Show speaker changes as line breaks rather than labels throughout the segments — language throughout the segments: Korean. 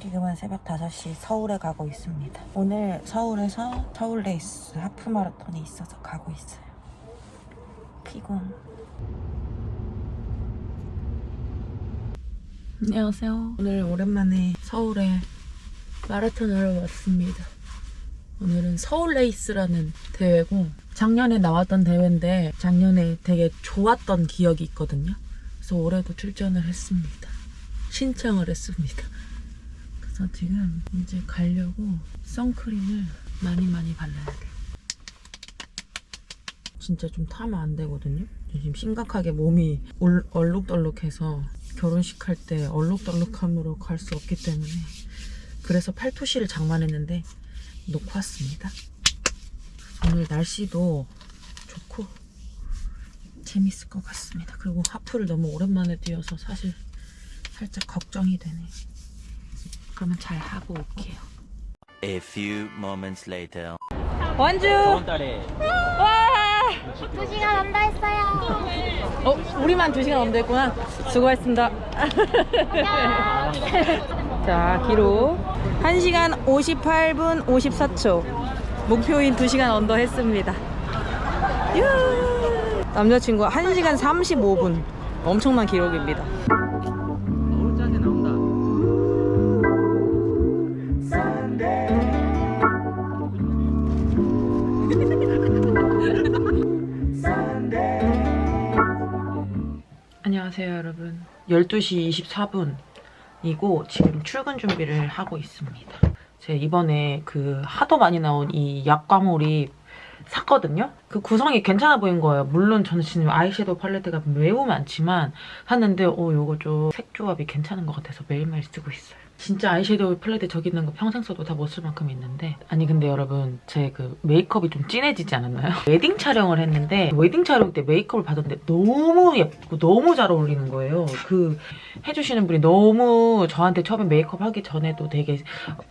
지금은 새벽 5시 서울에 가고 있습니다. 오늘 서울에서 서울 레이스 하프 마라톤이 있어서 가고 있어요. 피곤. 안녕하세요. 오늘 오랜만에 서울에 마라톤을 왔습니다. 오늘은 서울 레이스라는 대회고 작년에 나왔던 대회인데 작년에 되게 좋았던 기억이 있거든요. 그래서 올해도 출전을 했습니다. 신청을 했습니다. 그래서 지금 이제 가려고 선크림을 많이 많이 발라야 돼. 진짜 좀 타면 안 되거든요. 지금 심각하게 몸이 올- 얼룩덜룩해서 결혼식 할 때 얼룩덜룩함으로 갈 수 없기 때문에 그래서 팔토시를 장만했는데 놓고 왔습니다. 오늘 날씨도 좋고 재밌을 것 같습니다. 그리고 하프를 너무 오랜만에 뛰어서 사실 살짝 걱정이 되네. 그러면 잘 하고 올게요.
A few moments later.
원주!
두 시간 한다 했어요.
어, 우리만 2시간 넘됐구나. 수고했습니다. 자, 기록. 1시간 58분 54초. 목표인 2시간 언더 했습니다. 이야. 남자친구 1시간 35분. 엄청난 기록입니다. 안녕하세요, 여러분. 12시 24분 이고 지금 출근 준비를 하고 있습니다. 제가 이번에 그 하도 많이 나온 이 약 과몰이 샀거든요. 그 구성이 괜찮아 보인 거예요. 물론 저는 지금 아이섀도우 팔레트가 매우 많지만 샀는데 어 요거 좀 색 조합이 괜찮은 것 같아서 매일매일 쓰고 있어요. 진짜 아이섀도우 팔레트 저기 있는 거 평생 써도 다 못 쓸 만큼 있는데 아니 근데 여러분 제 그 메이크업이 좀 진해지지 않았나요? 웨딩 촬영을 했는데 웨딩 촬영 때 메이크업을 받았는데 너무 예쁘고 너무 잘 어울리는 거예요. 그 해주시는 분이 너무 저한테 처음에 메이크업 하기 전에도 되게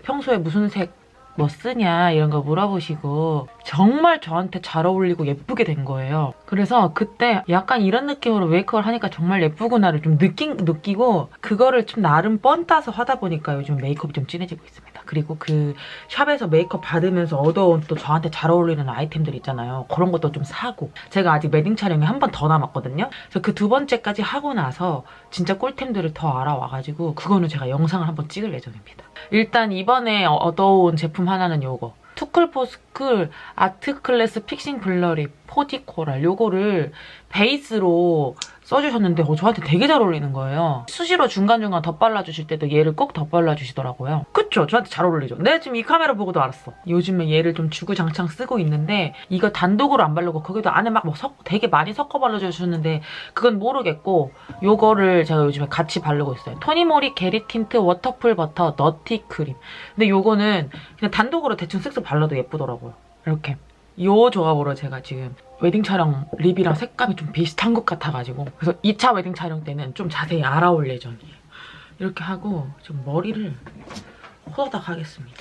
평소에 무슨 색 뭐 쓰냐 이런 거 물어보시고 정말 저한테 잘 어울리고 예쁘게 된 거예요. 그래서 그때 약간 이런 느낌으로 메이크업을 하니까 정말 예쁘구나를 좀 느낀, 느끼고 그거를 좀 나름 뻔 따서 하다 보니까 요즘 메이크업이 좀 진해지고 있습니다. 그리고 그 샵에서 메이크업 받으면서 얻어온 또 저한테 잘 어울리는 아이템들 있잖아요. 그런 것도 좀 사고 제가 아직 웨딩 촬영이 한 번 더 남았거든요. 그래서 그 두 번째까지 하고 나서 진짜 꿀템들을 더 알아와가지고 그거는 제가 영상을 한번 찍을 예정입니다. 일단 이번에 얻어온 제품 하나는 요거. 투클포스쿨 아트클래스 픽싱 블러립 포디 코랄 요거를 베이스로 써주셨는데 어, 저한테 되게 잘 어울리는 거예요. 수시로 중간중간 덧발라주실 때도 얘를 꼭 덧발라주시더라고요. 그쵸? 저한테 잘 어울리죠? 내가 지금 이 카메라 보고도 알았어. 요즘에 얘를 좀 주구장창 쓰고 있는데 이거 단독으로 안 바르고 거기도 안에 막 뭐 되게 많이 섞어 발라주셨는데 그건 모르겠고 요거를 제가 요즘에 같이 바르고 있어요. 토니모리 게리 틴트 워터풀 버터 너티 크림. 근데 요거는 그냥 단독으로 대충 쓱쓱 발라도 예쁘더라고요. 이렇게. 요 조합으로 제가 지금 웨딩 촬영 립이랑 색감이 좀 비슷한 것 같아가지고 그래서 2차 웨딩 촬영 때는 좀 자세히 알아올 예정이에요. 이렇게 하고 좀 머리를 호다닥 하겠습니다.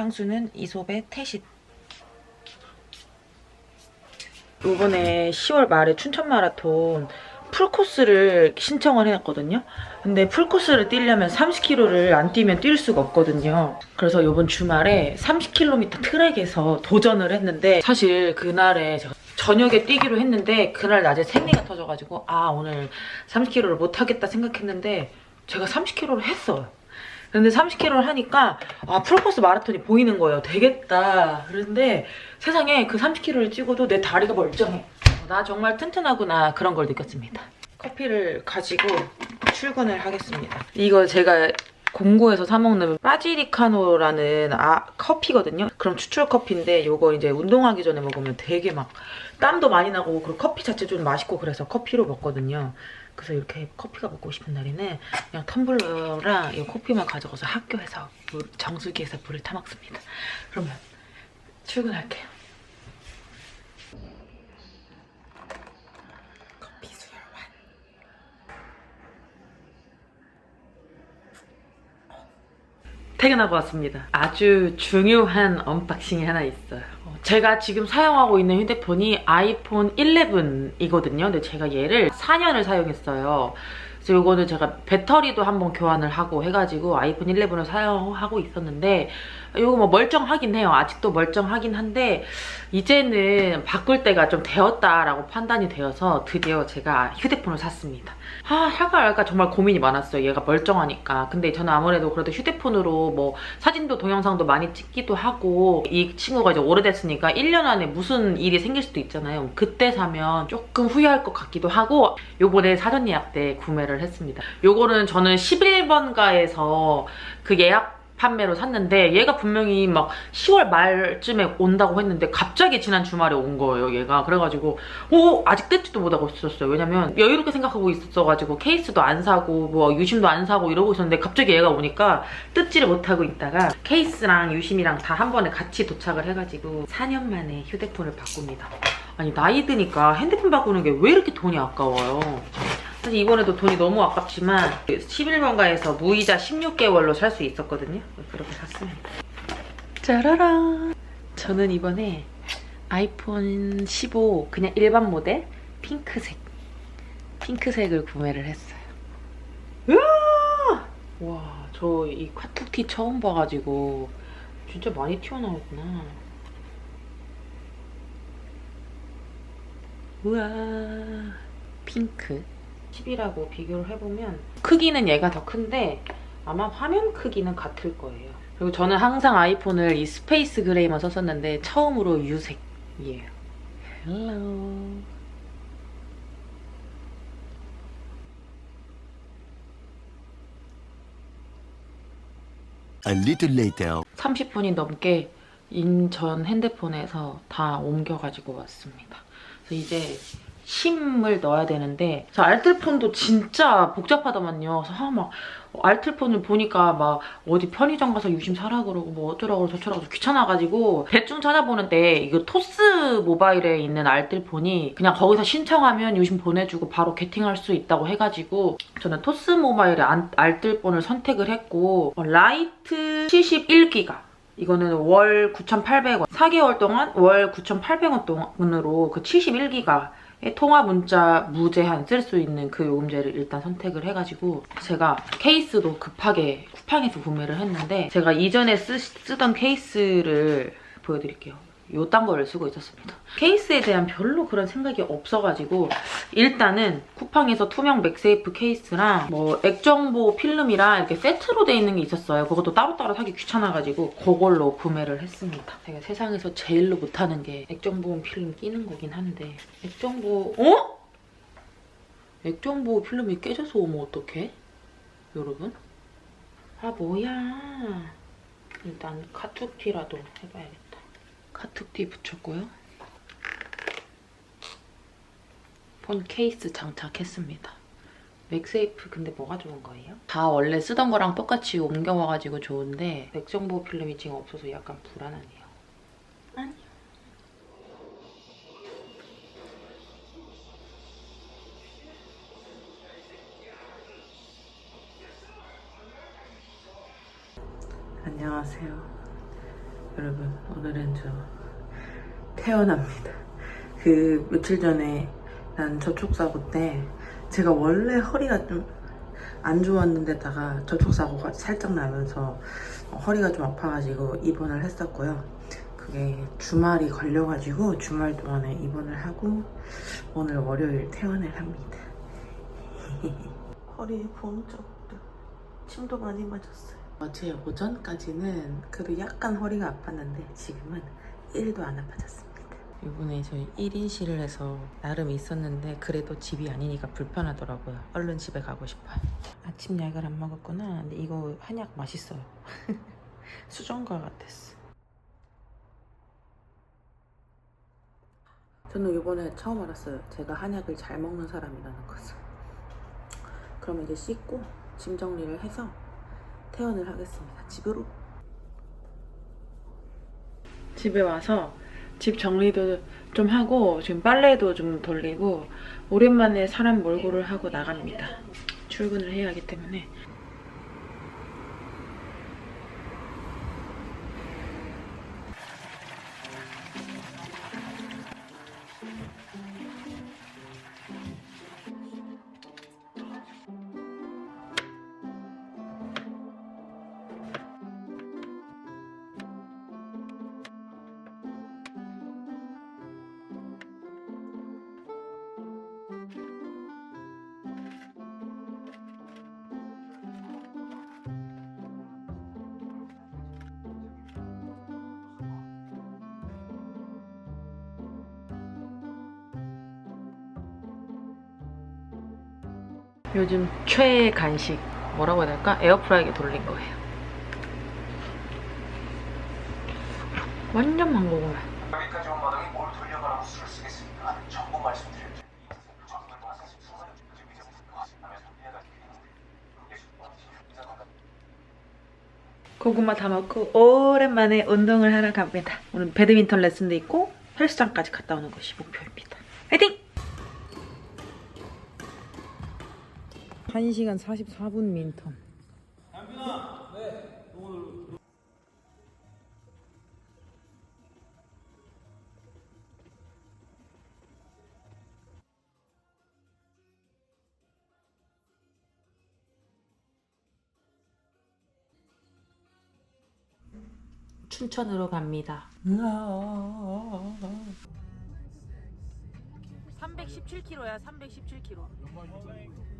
향수는 이솝의 태씰. 이번에 10월 말에 춘천 마라톤 풀코스를 신청을 해놨거든요. 근데 풀코스를 뛰려면 30km를 안 뛰면 뛸 수가 없거든요. 그래서 이번 주말에 30km 트랙에서 도전을 했는데 사실 그날에 제가 저녁에 뛰기로 했는데 그날 낮에 생리가 터져가지고 아 오늘 30km를 못 하겠다 생각했는데 제가 30km를 했어요. 근데 30km를 하니까 아 프로코스 마라톤이 보이는 거예요. 되겠다. 그런데 세상에 그 30km를 찍어도 내 다리가 멀쩡해. 나 정말 튼튼하구나 그런 걸 느꼈습니다. 커피를 가지고 출근을 하겠습니다. 이거 제가 공고에서 사 먹는 빠지리카노라는 아, 커피거든요. 그럼 추출 커피인데 요거 이제 운동하기 전에 먹으면 되게 막 땀도 많이 나고 그리고 커피 자체 좀 맛있고 그래서 커피로 먹거든요. 그래서 이렇게 커피가 먹고 싶은 날에는 그냥 텀블러랑 이 커피만 가져가서 학교에서 물, 정수기에서 물을 타 먹습니다. 그러면 출근할게요. 커피 수혈 완. 퇴근하고 왔습니다. 아주 중요한 언박싱이 하나 있어요. 어, 제가 지금 사용하고 있는 휴대폰이 아이폰 11이거든요. 근데 제가 얘를 4년을 사용했어요. 그래서 이거는 제가 배터리도 한번 교환을 하고 해가지고 아이폰 11을 사용하고 있었는데 이거 뭐 멀쩡하긴 해요. 아직도 멀쩡하긴 한데 이제는 바꿀 때가 좀 되었다라고 판단이 되어서 드디어 제가 휴대폰을 샀습니다. 아, 할까 말까 정말 고민이 많았어요. 얘가 멀쩡하니까. 근데 저는 아무래도 그래도 휴대폰으로 뭐 사진도 동영상도 많이 찍기도 하고 이 친구가 이제 오래됐으니까 1년 안에 무슨 일이 생길 수도 있잖아요. 그때 사면 조금 후회할 것 같기도 하고 요번에 사전 예약 때 구매를 했습니다. 요거는 저는 11번가에서 그 예약 판매로 샀는데 얘가 분명히 막 10월 말쯤에 온다고 했는데 갑자기 지난 주말에 온 거예요 얘가. 그래가지고 오 아직 뜯지도 못하고 있었어요. 왜냐면 여유롭게 생각하고 있었어가지고 케이스도 안 사고 뭐 유심도 안 사고 이러고 있었는데 갑자기 얘가 오니까 뜯지를 못하고 있다가 케이스랑 유심이랑 다 한 번에 같이 도착을 해가지고 4년 만에 휴대폰을 바꿉니다. 아니 나이 드니까 핸드폰 바꾸는 게 왜 이렇게 돈이 아까워요 사실 이번에도 돈이 너무 아깝지만 11번가에서 무이자 16개월로 살 수 있었거든요. 그렇게 샀습니다. 짜라란! 저는 이번에 아이폰 15 그냥 일반 모델 핑크색 핑크색을 구매를 했어요. 으아! 와, 저 이 카툭티 처음 봐가지고 진짜 많이 튀어나오구나. 우와, 핑크. 10이라고 비교를 해보면 크기는 얘가 더 큰데 아마 화면 크기는 같을 거예요. 그리고 저는 항상 아이폰을 이 스페이스 그레이만 썼었는데 처음으로 유색이에요. 헬로.
A little later.
30분이 넘게 인전 핸드폰에서 다 옮겨가지고 왔습니다. 그래서 이제 심을 넣어야 되는데 저 알뜰폰도 진짜 복잡하더만요. 그래서 아, 막 알뜰폰을 보니까 막 어디 편의점 가서 유심 사라 그러고 뭐 어쩌라고 저쩌라 고 귀찮아가지고 대충 찾아보는데 이거 토스 모바일에 있는 알뜰폰이 그냥 거기서 신청하면 유심 보내주고 바로 게팅할 수 있다고 해가지고 저는 토스 모바일의 안- 알뜰폰을 선택을 했고 어, 라이트 71기가 이거는 월 9,800원 4개월 동안 월 9,800원 동안으로 그 71기가 통화 문자 무제한 쓸 수 있는 그 요금제를 일단 선택을 해가지고 제가 케이스도 급하게 쿠팡에서 구매를 했는데 제가 이전에 쓰, 쓰던 케이스를 보여드릴게요. 요딴 거를 쓰고 있었습니다. 케이스에 대한 별로 그런 생각이 없어가지고 일단은 쿠팡에서 투명 맥세이프 케이스랑 뭐 액정보 필름이랑 이렇게 세트로 돼 있는 게 있었어요. 그것도 따로따로 사기 귀찮아가지고 그걸로 구매를 했습니다. 제가 세상에서 제일로 못하는 게 액정보험 필름 끼는 거긴 한데 액정보... 어? 액정보호 필름이 깨져서 오면 어떡해? 여러분? 아 뭐야 일단 카툭티라도 해봐야겠다. 카툭티 붙였고요. 폰 케이스 장착했습니다. 맥세이프 근데 뭐가 좋은 거예요? 다 원래 쓰던 거랑 똑같이 옮겨와가지고 좋은데 액정보호 필름이 지금 없어서 약간 불안하네요. 안녕. 안녕하세요. 여러분 오늘은 저 태어납니다. 그 며칠 전에 난 저촉사고 때 제가 원래 허리가 좀 안 좋았는데다가 저촉사고가 살짝 나면서 허리가 좀 아파가지고 입원을 했었고요. 그게 주말이 걸려가지고 주말 동안에 입원을 하고 오늘 월요일 퇴원을 합니다. 허리에 봉적도 침도 많이 맞았어요. 어제 오전까지는 그래도 약간 허리가 아팠는데 지금은 1도 안 아파졌습니다. 이번에 저희 1인실을 해서 나름 있었는데 그래도 집이 아니니까 불편하더라고요. 얼른 집에 가고 싶어요. 아침 약을 안 먹었구나. 근데 이거 한약 맛있어요. 수정과 같았어. 저는 이번에 처음 알았어요. 제가 한약을 잘 먹는 사람이라는 것을. 그럼 이제 씻고 짐 정리를 해서 퇴원을 하겠습니다. 집으로. 집에 와서 집 정리도 좀 하고 지금 빨래도 좀 돌리고 오랜만에 사람 몰고를 하고 나갑니다. 출근을 해야 하기 때문에 요즘 최애 간식 뭐라고 해야 될까? 에어프라이기 돌린 거예요. 완전 망고구마.
여기까지 온 마당에 뭘 돌려가라고 수를 쓰겠습니까? 해가지고
고구마 다 먹고 오랜만에 운동을 하러 갑니다. 오늘 배드민턴 레슨도 있고 헬스장까지 갔다 오는 것이 목표입니다. 화이팅! 1시간 44분 민턴. 춘천으로 갑니다. 317km야, 317km.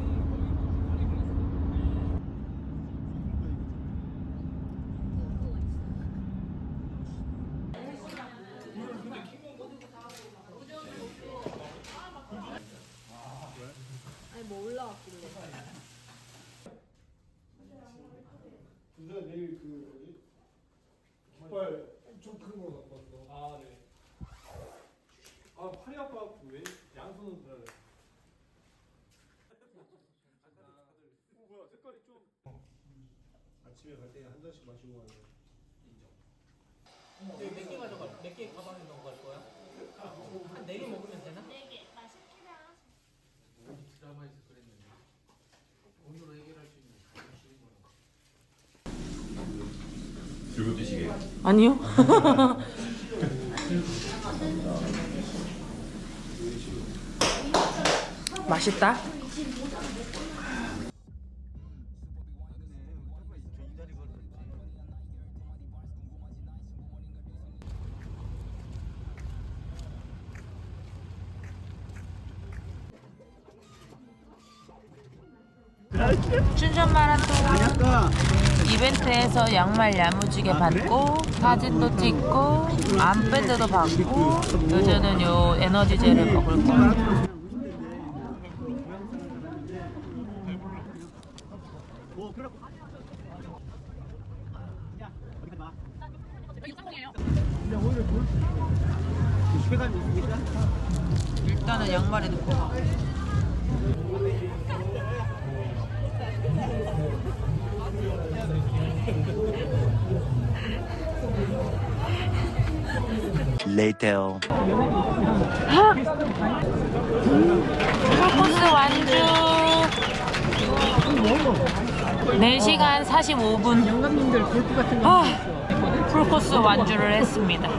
누가 내일 그 뭐지 깃발 엄청 큰 거 갖고 왔어. 아 네. 아 팔이 아파갖고 왜 양손은 들어야 돼. 어, 뭐야 색깔이 좀. 아침에 갈 때 한 잔씩 마시고 가는 거.
몇개 가져갈? 몇 개 가방에 넣어 갈 거야? 한 네 개 먹으면 되나? 드라마에서 그랬는데 오늘로 해결할 수 있는 쉬운 거는
들고 드시게요?
아니요. 맛있다. 춘천 마라톤 이벤트에서 양말 야무지게 받고 사진도 찍고 암밴드도 받고 요즘은 요 에너지젤을 먹을 거예요.
Later.
풀코스 완주. 4시간 45분. 영감님들 골프 같은 거 풀코스 완주를 했습니다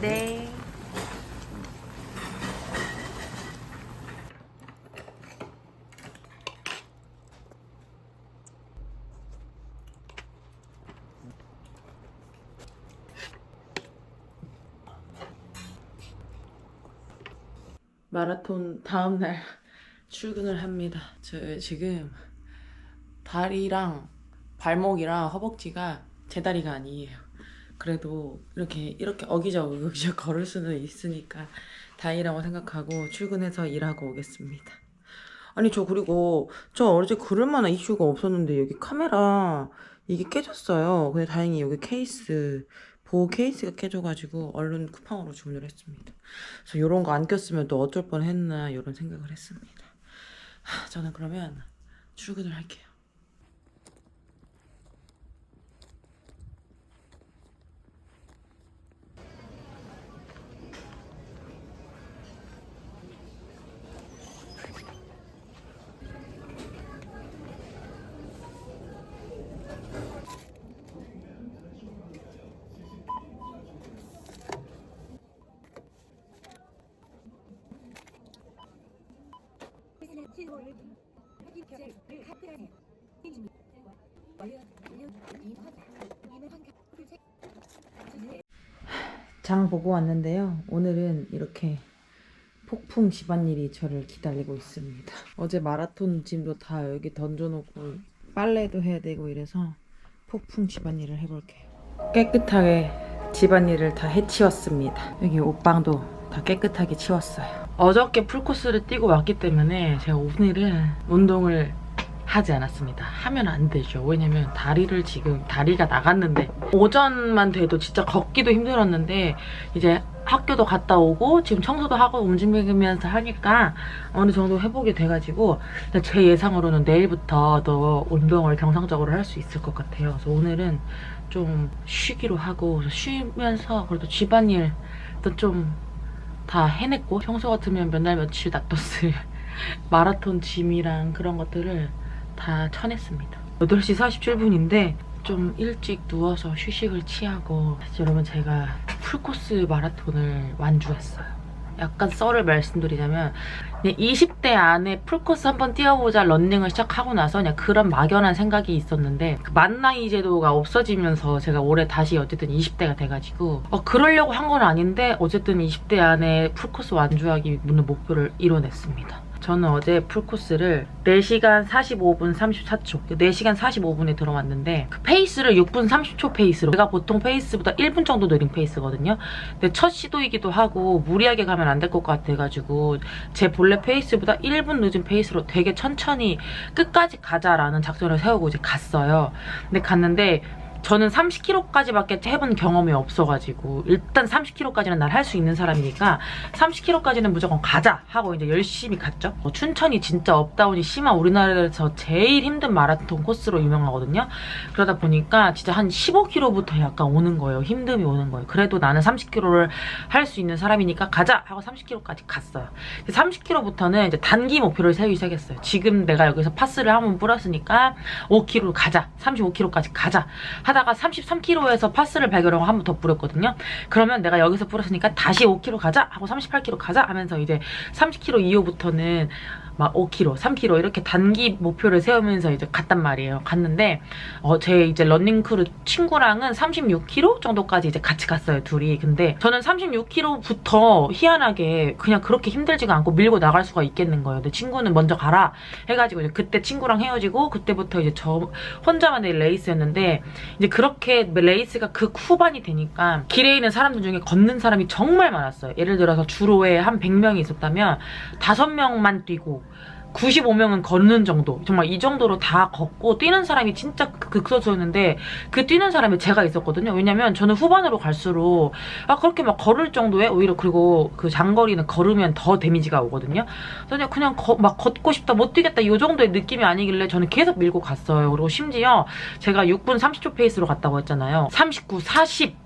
네. 마라톤 다음 날 출근을 합니다. 저 지금 다리랑 발목이랑 허벅지가 제 다리가 아니에요. 그래도 이렇게 이렇게 어기적 어기적 걸을 수는 있으니까 다행이라고 생각하고 출근해서 일하고 오겠습니다. 아니 저 그리고 저 어제 그럴 만한 이슈가 없었는데 여기 카메라 이게 깨졌어요. 근데 다행히 여기 케이스 보호 케이스가 깨져가지고 얼른 쿠팡으로 주문을 했습니다. 그래서 이런 거 안 꼈으면 또 어쩔 뻔했나 이런 생각을 했습니다. 하, 저는 그러면 출근을 할게요. 장 보고 왔는데요. 오늘은 이렇게 폭풍 집안일이 저를 기다리고 있습니다. 어제 마라톤 짐도 다 여기 던져놓고 빨래도 해야 되고 이래서 폭풍 집안일을 해볼게요. 깨끗하게 집안일을 다 해치웠습니다. 여기 옷방도 다 깨끗하게 치웠어요. 어저께 풀코스를 뛰고 왔기 때문에 제가 오늘은 운동을 하지 않았습니다. 하면 안 되죠. 왜냐면 다리를 지금 다리가 나갔는데 오전만 돼도 진짜 걷기도 힘들었는데 이제 학교도 갔다 오고 지금 청소도 하고 움직이면서 하니까 어느 정도 회복이 돼가지고 제 예상으로는 내일부터 더 운동을 정상적으로 할 수 있을 것 같아요. 그래서 오늘은 좀 쉬기로 하고 쉬면서 그래도 집안일도 좀 다 해냈고 평소 같으면 몇 날 며칠 놔뒀을 마라톤 짐이랑 그런 것들을 다 쳐냈습니다. 8시 47분인데 좀 일찍 누워서 휴식을 취하고 여러분 제가 풀코스 마라톤을 완주했어요. 약간 썰을 말씀드리자면 그냥 20대 안에 풀코스 한번 뛰어보자 런닝을 시작하고 나서 그냥 그런 막연한 생각이 있었는데 그 만나이 제도가 없어지면서 제가 올해 다시 어쨌든 20대가 돼가지고 어, 그러려고 한 건 아닌데 어쨌든 20대 안에 풀코스 완주하기 있는 목표를 이뤄냈습니다. 저는 어제 풀코스를 4시간 45분 34초, 4시간 45분에 들어왔는데 그 페이스를 6분 30초 페이스로 제가 보통 페이스보다 1분 정도 느린 페이스거든요. 근데 첫 시도이기도 하고 무리하게 가면 안 될 것 같아가지고 제 본래 페이스보다 1분 늦은 페이스로 되게 천천히 끝까지 가자라는 작전을 세우고 이제 갔어요. 근데 갔는데 저는 30km까지밖에 해본 경험이 없어가지고 일단 30km까지는 날 할 수 있는 사람이니까 30km까지는 무조건 가자 하고 이제 열심히 갔죠. 어, 춘천이 진짜 업다운이 심한 우리나라에서 제일 힘든 마라톤 코스로 유명하거든요. 그러다 보니까 진짜 한 15km부터 약간 오는 거예요. 힘듦이 오는 거예요. 그래도 나는 30km를 할 수 있는 사람이니까 가자 하고 30km까지 갔어요. 30km부터는 이제 단기 목표를 세우기 시작했어요. 지금 내가 여기서 파스를 한 번 뿌렸으니까 5km 가자. 35km까지 가자. 하다가 33km에서 파스를 발견하고 한 번 더 뿌렸거든요. 그러면 내가 여기서 뿌렸으니까 다시 5km 가자 하고 38km 가자 하면서 이제 30km 이후부터는 막 5km, 3km 이렇게 단기 목표를 세우면서 이제 갔단 말이에요. 갔는데 어, 제 이제 런닝 크루 친구랑은 36km 정도까지 이제 같이 갔어요, 둘이. 근데 저는 36km부터 희한하게 그냥 그렇게 힘들지가 않고 밀고 나갈 수가 있겠는 거예요. 근데 친구는 먼저 가라 해가지고 이제 그때 친구랑 헤어지고 그때부터 이제 저 혼자만의 레이스였는데 이제 그렇게 레이스가 그 후반이 되니까 길에 있는 사람들 중에 걷는 사람이 정말 많았어요. 예를 들어서 주로에 한 100명이 있었다면 5명만 뛰고 95명은 걷는 정도. 정말 이 정도로 다 걷고 뛰는 사람이 진짜 극소수였는데 그 뛰는 사람이 제가 있었거든요. 왜냐면 저는 후반으로 갈수록 아 그렇게 막 걸을 정도에 오히려 그리고 그 장거리는 걸으면 더 데미지가 오거든요. 그냥 그냥 거- 막 걷고 싶다 못 뛰겠다 이 정도의 느낌이 아니길래 저는 계속 밀고 갔어요. 그리고 심지어 제가 6분 30초 페이스로 갔다고 했잖아요. 39, 40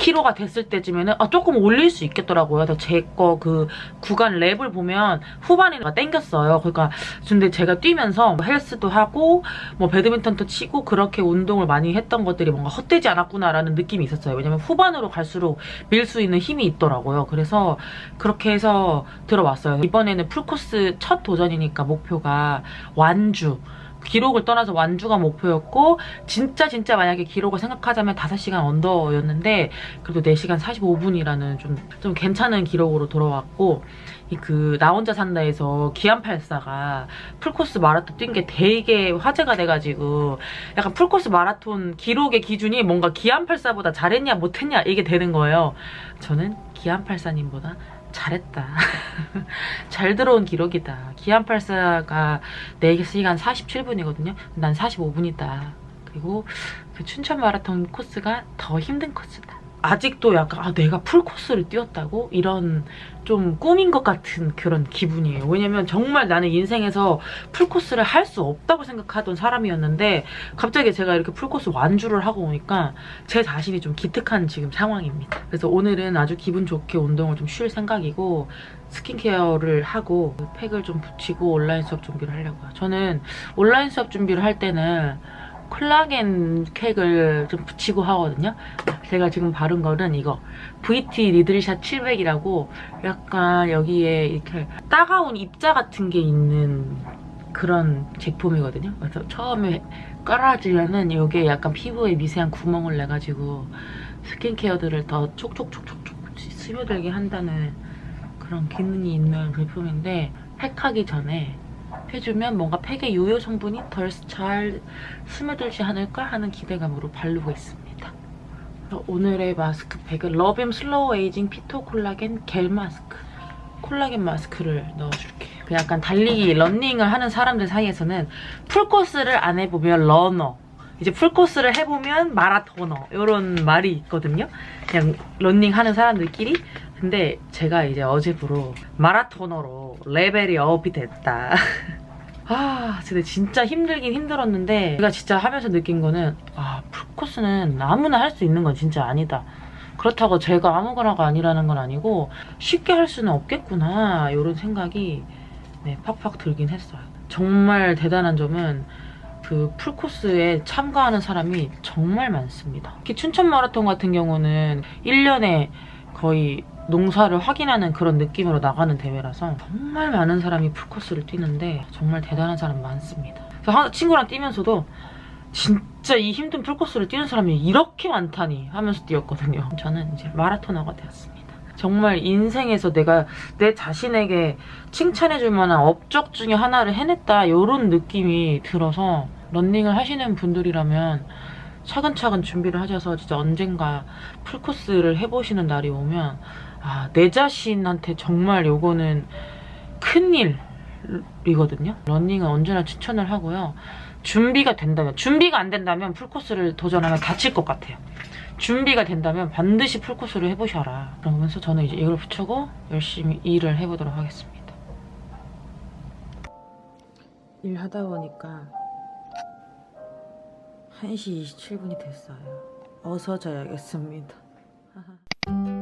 6km가 됐을 때쯤에는 아, 조금 올릴 수 있겠더라고요. 제 거 그 구간 랩을 보면 후반에 땡겼어요. 그러니까 근데 제가 뛰면서 뭐 헬스도 하고 뭐 배드민턴도 치고 그렇게 운동을 많이 했던 것들이 뭔가 헛되지 않았구나라는 느낌이 있었어요. 왜냐면 후반으로 갈수록 밀 수 있는 힘이 있더라고요. 그래서 그렇게 해서 들어왔어요. 이번에는 풀코스 첫 도전이니까 목표가 완주. 기록을 떠나서 완주가 목표였고 진짜 진짜 만약에 기록을 생각하자면 5시간 언더였는데 그래도 4시간 45분이라는 좀, 좀 괜찮은 기록으로 돌아왔고 이그나 혼자 산다에서 기안84가 풀코스 마라톤 뛴 게 되게 화제가 돼가지고 약간 풀코스 마라톤 기록의 기준이 뭔가 기안84보다 잘했냐 못했냐 이게 되는 거예요. 저는 기안84님보다 잘했다. 잘 들어온 기록이다. 기안84가 4시간 47분이거든요. 난 45분이다. 그리고 그 춘천 마라톤 코스가 더 힘든 코스다. 아직도 약간 아 내가 풀 코스를 뛰었다고 이런 좀 꿈인 것 같은 그런 기분이에요. 왜냐면 정말 나는 인생에서 풀 코스를 할 수 없다고 생각하던 사람이었는데 갑자기 제가 이렇게 풀 코스 완주를 하고 오니까 제 자신이 좀 기특한 지금 상황입니다. 그래서 오늘은 아주 기분 좋게 운동을 좀 쉴 생각이고 스킨케어를 하고 팩을 좀 붙이고 온라인 수업 준비를 하려고요. 저는 온라인 수업 준비를 할 때는 콜라겐 팩을 좀 붙이고 하거든요. 제가 지금 바른 거는 이거 VT 리들샷 700이라고 약간 여기에 이렇게 따가운 입자 같은 게 있는 그런 제품이거든요. 그래서 처음에 깔아주면은 여기에 약간 피부에 미세한 구멍을 내가지고 스킨케어들을 더 촉촉촉촉촉 스며들게 한다는 그런 기능이 있는 제품인데 팩하기 전에 해주면 뭔가 팩의 유효 성분이 덜 잘 스며들지 않을까 하는 기대감으로 바르고 있습니다. 오늘의 마스크팩은 러빔 슬로우 에이징 피토 콜라겐 겔 마스크 콜라겐 마스크를 넣어줄게요. 그 약간 달리기, 런닝을 하는 사람들 사이에서는 풀코스를 안 해보면 러너 이제 풀코스를 해보면 마라토너 이런 말이 있거든요. 그냥 런닝 하는 사람들끼리 근데 제가 이제 어제부로 마라토너로 레벨이 업이 됐다. 아, 근데 진짜 힘들긴 힘들었는데 제가 진짜 하면서 느낀 거는 아, 풀코스는 아무나 할 수 있는 건 진짜 아니다. 그렇다고 제가 아무거나가 아니라는 건 아니고 쉽게 할 수는 없겠구나 이런 생각이 네, 팍팍 들긴 했어요. 정말 대단한 점은 그 풀코스에 참가하는 사람이 정말 많습니다. 특히 춘천 마라톤 같은 경우는 1년에 거의 농사를 확인하는 그런 느낌으로 나가는 대회라서 정말 많은 사람이 풀코스를 뛰는데 정말 대단한 사람 많습니다. 그래서 하- 친구랑 뛰면서도 진짜 이 힘든 풀코스를 뛰는 사람이 이렇게 많다니 하면서 뛰었거든요. 저는 이제 마라토너가 되었습니다. 정말 인생에서 내가 내 자신에게 칭찬해줄 만한 업적 중에 하나를 해냈다 이런 느낌이 들어서 런닝을 하시는 분들이라면 차근차근 준비를 하셔서 진짜 언젠가 풀코스를 해보시는 날이 오면 아, 내 자신한테 정말 요거는 큰일이거든요. 런닝은 언제나 추천을 하고요. 준비가 된다면, 준비가 안 된다면 풀코스를 도전하면 다칠 것 같아요. 준비가 된다면 반드시 풀코스를 해보셔라. 그러면서 저는 이제 이걸 붙이고 열심히 일을 해보도록 하겠습니다. 일하다 보니까 1시 27분이 됐어요. 어서 자야겠습니다.